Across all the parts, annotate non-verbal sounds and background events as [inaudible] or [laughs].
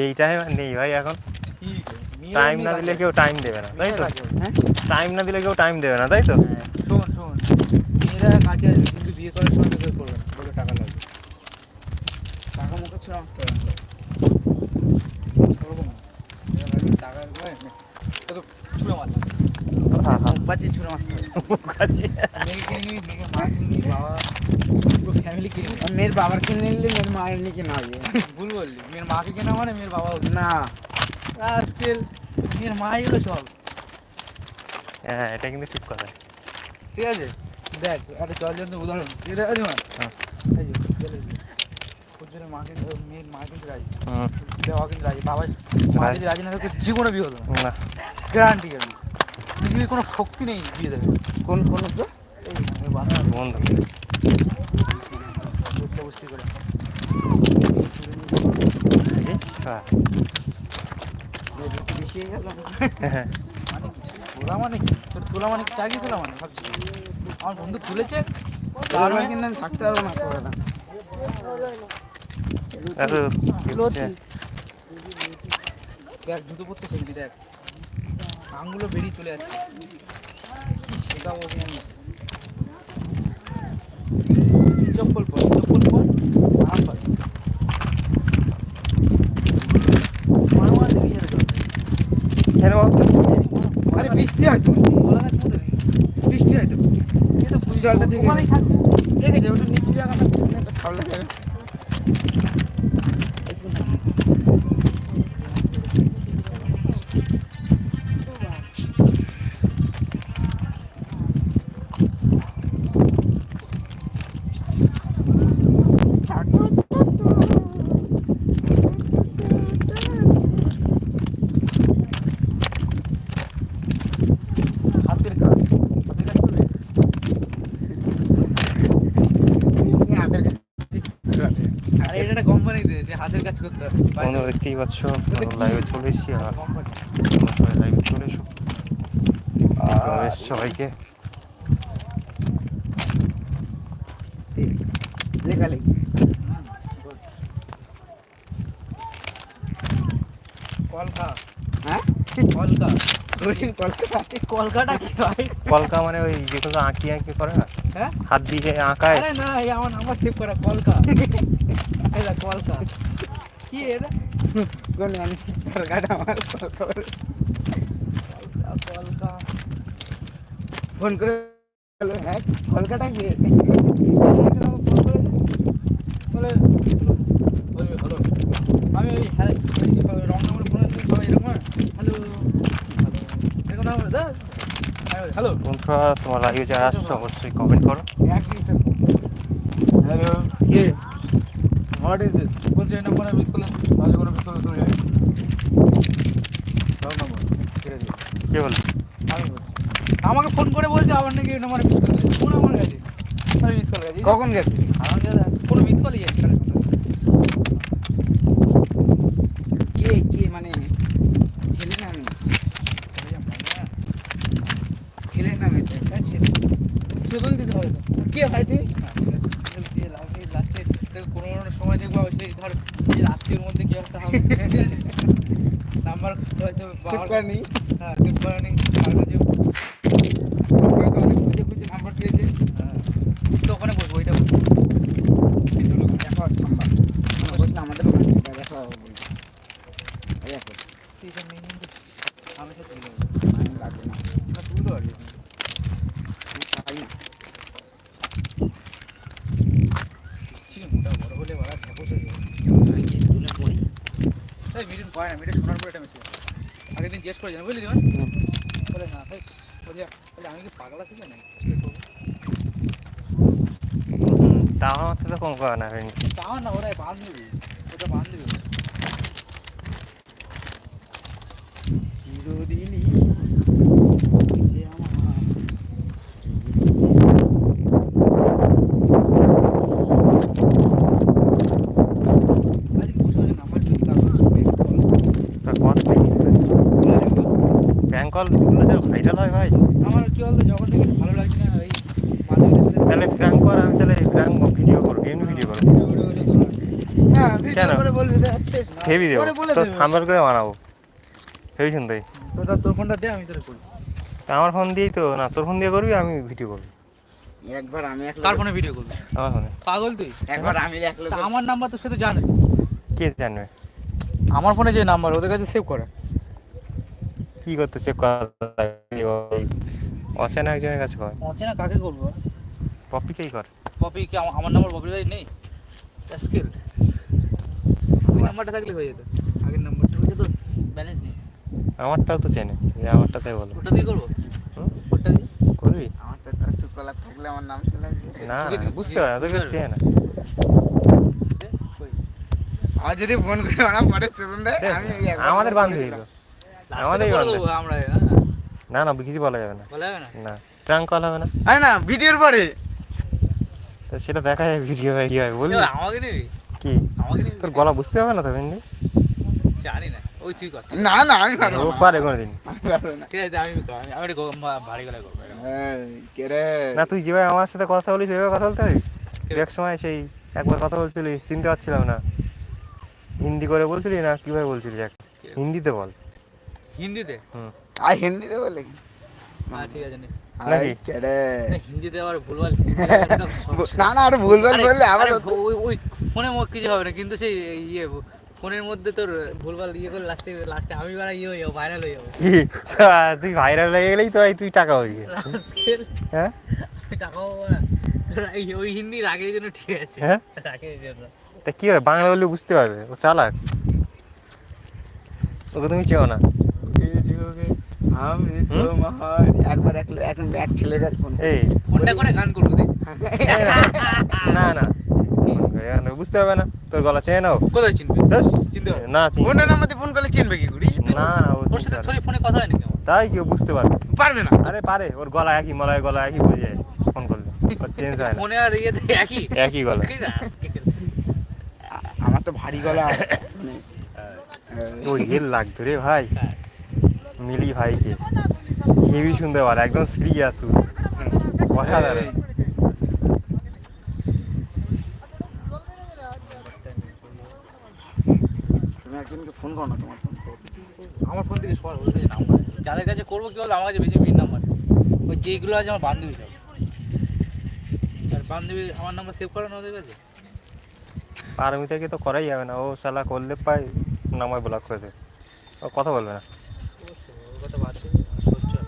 সেই টাইম আর নেই ভাই এখন টাইম না দিলে কেউ টাইম দেবে না তাই তো হ্যাঁ টাইম না দিলে কেউ টাইম দেবে না তাই তো। শোন শোন মেয়েরা কাজে আসবে কিন্তু বিয়ে করার সময় কেউ করবে না বলে টাকা লাগবে টাকা মুখে ছোড়া হবে। না। টাকা। তো ছুঁড়ে মারলাম মুখ বাজে ছোড়া মারতে হবে। কাছে মেয়েকে কিনে মেয়েকে মা কিনে বাবা মেয়ের বাবার কিনে নিলে মেয়ের মায়ের নিয়ে কেনা হবে। ভুল বললি। মেয়ের মাকে কেনা মানে মেয়ের বাবাও না। আজকাল মেয়ের মাই হলো সব। হ্যাঁ এটা কিন্তু ঠিক কথা। ঠিক আছে? দেখ একটা জল জন্ত উদাহরণ। এটা আছে মা হ্যাঁ। জন্য মাকে মেয়ের মা কিন্তু রাজি। কিন্তু রাজি। বাবা মা যদি রাজি না থাকে জীবনে বিয়ে হতো না। না। গ্যারান্টি পৃথিবীর কোনো শক্তি নেই বিয়ে দেবে কোন কোন বন্ধু। হ্যাঁ। বেশি হয়ে গেল। হ্যাঁ। মানে তোলা মানে কি? তোর তোলা মানে কি? চাকরি তোলা মানে? ভাবছি। আমার বন্ধু তুলেছে। তার মানে কিন্তু আমি থাকতে পারব না হচ্ছে? দেখ জুতো পরতে শিখবি দেখ। আঙুলো বেরিয়ে চলে যাচ্ছে। শেখাবো ওকে আমি? চপ্পল পর বৃষ্টি হয়তো কলা গাছ বৃষ্টি হয়তো সে তো জলটা দেখে দেখে যাবে ওটা নিচু জায়গা না তো খাওয়া যাবে হাতের কাজ হাতের কাজ করবে হাতের আরে এটা একটা কোম্পানিতে সে হাতের কাজ করতে হবে দেখতেই পাচ্ছ লাইভে চলে এসেছি আর কোম্পানি। তোমরা সবাই লাইভে চলে এসো। সবাইকে লেখা লেখি কলকা। হ্যাঁ? কলকা। কলকাটা কি ভাই? কলকা মানে ওই যেগুলো আঁকি আঁকি করে? না হ্যাঁ? হাত দিয়ে আঁকায়। আরে না এই আমার নাম্বার সেভ করা কলকা [laughs] দেখ কলকা কি এটা কোন আমি কলকাতা আমার কলকা ফোন করে বলল, হ্যাঁ কলকাতা কি? বলে বলবে হ্যালো আমি ওই হ্যাঁ রং নাম্বার ফোন সবাই এরকম হ্যালো হ্যালো এরকম নাম্বার দা হ্যালো বন্ধুরা তোমার লাইভে যারা আসছো অবশ্যই কমেন্ট করো। হ্যালো কে হোয়াট ইজ দিস বলছে এই নাম্বারে মিস করলাম। তাহলে কোনো মিস করলে চলে যাবে নাম্বার ঠিক আছে কে বল আমি বলছি আমাকে ফোন করে বলছে আবার নাকি এই নাম্বারে মিস কল গেছে ফোন আমার কাছে আমি মিস কল গেছে। কখন গেছে? আমার কাছে কোনো মিস কলই যাচ্ছে না কে কে মানে ছেলে না মেয়ে ছেলে না মেয়ে সুদন দিতে হবে তো কে ভাই তুই দিয়ে লাস্টে লাস্টে কোনো কোনো সময় দেখব আবার সেই ধর এই রাত্রির মধ্যে কি একটা হবে নাম্বার হয়তো করেনি হ্যাঁ কাছে অনেক খুঁজে খুঁজে নাম্বার পেয়েছে হ্যাঁ। তো ওখানে বসবো ওইটা বলব দেখো নাম্বার বলছিল আমাদের ওখান এই দেখো ঠিক আছে আমি তো তুলে আমি লাগবে না তুলতে পারবি আমি চাই না ঠিক পরে এটা আগের দিন জিজ্ঞেস করে জানো বুঝলি বলে না ভাই বলে বলে আমি কি পাগলা থেকে নাই তাও তো কম করা না তাও না ওরাই দিবি ওটা বান্ধবী। চিরদিনই যে আমার আজকে বসে বসে নাম্বার যদি কারও তা কল কল ভাইরাল হয় ভাই। আমার কি বলতো যখন থেকে ভালো লাগছে না ওই তাহলে প্র্যাঙ্ক কর আমি তাহলে প্র্যাঙ্ক ভিডিও করব এমনি ভিডিও করব। ভিডিও ভিডিও করে হ্যাঁ ভিডিও কেন? করে বলবি তো হেভি দেবো। পরে বলে তো দেবে। থাম্বার করে বানাবো। হেভি শুনতে। তো তার তোর ফোনটা দে আমি তোর করি। তা আমার ফোন দিয়েই তো না তোর ফোন দিয়ে করবি আমি ভিডিও করবি। একবার আমি এক কার ফোনে ভিডিও করবি? আমার ফোনে পাগল তুই? একবার আমি এক আমার নাম্বার তো সে তো জানে। কে জানবে? আমার ফোনে যে নাম্বার ওদের কাছে সেভ করে। কি করতে সে অচেনা একজনের কাছে কর অচেনা কাকে করব? পপিকেই কর। পপি কি আমার নাম্বার পপির ভাই নেই? স্কিল। ওই নাম্বারটা থাকলে হয়ে যেত। আগের নাম্বারটা হয়ে তো ব্যালেন্স নেই। আমারটাও তো চেনে। যে আমারটাতে বলো। ওটা দিয়ে করব? ওটা দিয়ে? করবি? আমার তো একটু কলা থাকলে আমার নাম চলে আসবে। না বুঝতে পারে তোকে বুঝতে চেনে না। আর যদি ফোন করে ওরা পরে চলুন দেয় আমি আমাদের বান্ধবী হ্যাঁ। না না কিছু বলা যাবে না। না? না ট্রাঙ্ক কল হবে না। আরে না ভিডিওর পরে। তা সেটা দেখা যায় ভিডিও কি হয় বলবি? আমাকে নিবি? কি? আমাকে তোর গলা বুঝতে হবে না তো ভিন্ডি? জানি না। ওই তুই কর না না আমি পারব ও পারে কোনোদিন। না ঠিক আছে আমি আমি আমি একটু গো- মা- ভারী গলায় করব এরকম। এই, কে রে? না তুই যেভাবে আমার সাথে কথা বলিস সেভাবে কথা বলতে পারিস এক সময় সেই একবার কথা বলছিলি চিনতে পারছিলাম না। হিন্দি করে বলছিলি না কীভাবে বলছিলি এক হিন্দিতে বল। হিন্দিতে? আর হিন্দিতে বলে কি? হ্যাঁ ঠিক আছে হিন্দিতে আবার ভুলভাল [laughs] না না আর ভুলভাল বললে আবার ওই ওই ফোনে কিছু হবে না কিন্তু সেই ইয়ে ফোনের মধ্যে তোর ভুলভাল ইয়ে করে লাস্টে লাস্টে আমি বেড়া ইয়ে হয়ে যাব ভাইরাল হয়ে যাব। কি তুই ভাইরাল হয়ে গেলেই তো তুই টাকা হ্যাঁ? টাকাও ওই হিন্দি রাগের জন্য ঠিক আছে। হ্যাঁ? রাগের জন্য। তা কি হবে বাংলা বললে বুঝতে পারবে ও চালাক। ওকে তুমি চেও না। আমি তোমার একবার এক এক ছেলের ফোন এই ফোনটা করে গান করব [laughs] না, না। না বুঝতে হবে না। তোর গলা চেয়ে নাও। কোথায় চিনবে? ব্যাস। চিনতে পারবে? না নাম্বারে ফোন করলে চিনবে কি করি? না না ওর সাথে থরি ফোনে কথা হয়? না। তাই কেউ বুঝতে পারবে? পারবে না। আরে পারে ওর গলা একই মলয় গলা একই বোঝে ফোন করলে। চেঞ্জ হয় না। ফোনে আর ইয়েতে একই? একই গলা। আমার তো ভারী গলা। [laughs] মানে, লাগতো রে ভাই। হ্যাঁ। মিলি ভাইকে। হেভি শুনতে পারে একদম সিরিয়াস অসাধারণ এই, তুমি একজনকে ফোন করো না তোমার ফোন আমার ফোন থেকে নাম্বার যাদের কাছে করব কি আমার কাছে বেশি মিন নাম্বার ওই যেগুলো আছে আমার বান্ধবী সব। আর বান্ধবী আমার নাম্বার সেভ করানো ওদের কাছে? পারমিতাকে তো করাই যাবে না। ও শালা করলে পাই নামায় ব্লক করে দেবে। ও কথা বলবে না অবশ্যই, ওর কথা বাদ দে, সহ্য হয়।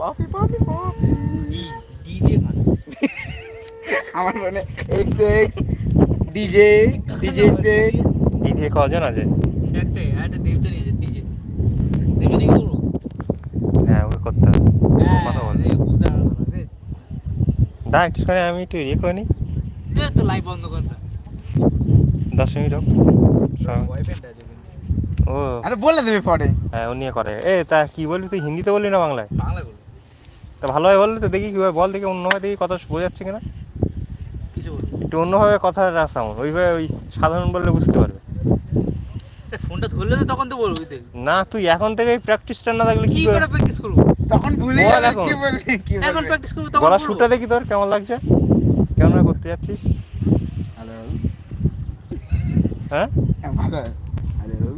পাপি পাপি পাপি। ডি ডি দিয়ে আমার ফোনে X X DJ DJ X X DJ কজন আছে? একটাই একটা দেবটা নিয়েছে ডিজে দেবে কি করব? হ্যাঁ ওই করতে হবে। হ্যাঁ কথা বল। দে। দা আমি একটু ইয়ে করে নিই তো লাইভ বন্ধ কর দশ মিনিট হোক। আছে ও। আরে বলে দেবে পরে। হ্যাঁ ও নিয়ে করে। এ তা কি বলবি? তুই হিন্দিতে বললি না বাংলায়? বাংলা তা ভালোভাবে বললে তো দেখি কীভাবে বল দেখি অন্যভাবে দেখি কথা বোঝাচ্ছে কিনা। একটু অন্যভাবে কথা রাখাম ওইভাবে ওই সাধারণ বললে বুঝতে পারবে। ফোনটা ধরলে তো তখন তো বলব না তুই এখন থেকে প্র্যাকটিসটা না থাকলে কি করে প্র্যাকটিস করব? তখন ভুলে যাবে এখন। কি বলবি কি এখন প্র্যাকটিস করব তখন গলা। শুটটা দেখি তোর কেমন লাগছে। কেমন করতে যাচ্ছিস। হ্যালো। হ্যাঁ? ভালো। হ্যালো।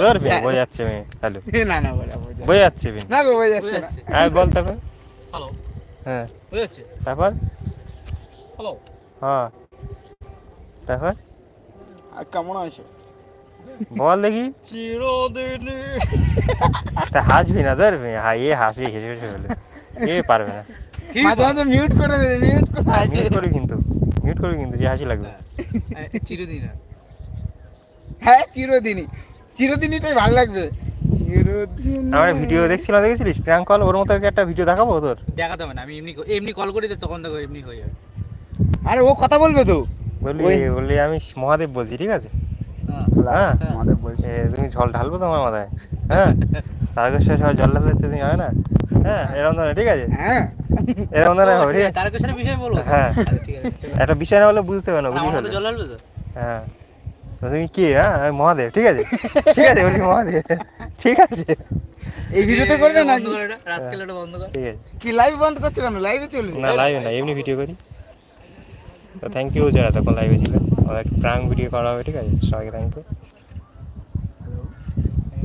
তোর বিয়ে বোঝা যাচ্ছে মেয়ে হ্যালো না না বলে। বোঝা বোঝা যাচ্ছে বিয়ে না গো হয়ে যাচ্ছে না। হ্যাঁ বল তারপর। হ্যালো। হ্যাঁ। হয়ে যাচ্ছে? তারপর? হ্যালো। হ্যাঁ। তারপর? আর কেমন আছো? বল দেখি। চিরদিন। তা হাসবি না ধর মেয়ে হা এ হাসি হেসে হেসে বলে। এ পারবে না। মাঝে মাঝে মিউট করে মিউট করে মিউট করবি কিন্তু। মিউট করবি কিন্তু যে হাসি লাগবে। চিরদিন হ্যাঁ চিরদিনই। চিরদিনইটাই ভালো লাগবে। আমার ভিডিও দেখছিলাম দেখেছিলিস? প্র্যাঙ্ক কল ওর মতো কি একটা ভিডিও দেখাবো তোর। দেখাতে হবে না আমি এমনি এমনি কল করি তো তখন দেখো এমনি হয়ে যাবে। আরে ও কথা বলবে তো? বললি ওই- বললি আমি মহাদেব বলছি ঠিক আছে? হ্যাঁ। হ্যাঁ। আমাদের বলছে। এ, তুমি জল ঢালবো তোমার মাথায় হ্যাঁ? তারকেশ্বর সবাই জল ঢালতে তুমি হয় না? হ্যাঁ এরকম ধরনের ঠিক আছে? হ্যাঁ। এরকম ধরনের হবে ঠিক আছে? তারকেশ্বরের বিষয়ে বলব হ্যাঁ। আচ্ছা, ঠিক আছে চলো। একটা বিষয় না হলে বুঝতে হবে না না, বুঝি জল ঢালবে তো? হ্যাঁ। তুমি কে হ্যাঁ? আমি মহাদেব ঠিক আছে? [laughs] ঠিক আছে বলি মহাদেব। ঠিক আছে। এই ভিডিওতে করবে না বন্ধ করে এটা রাজকেল এটা বন্ধ কর। ঠিক আছে। কি লাইভ বন্ধ করছ কেন? লাইভে চলে না লাইভে না এমনি ভিডিও করি। [laughs] তো থ্যাংক ইউ যারা তখন লাইভে ছিলেন। আমাদের একটা প্রাং ভিডিও করা হবে ঠিক আছে? সবাইকে থ্যাংক ইউ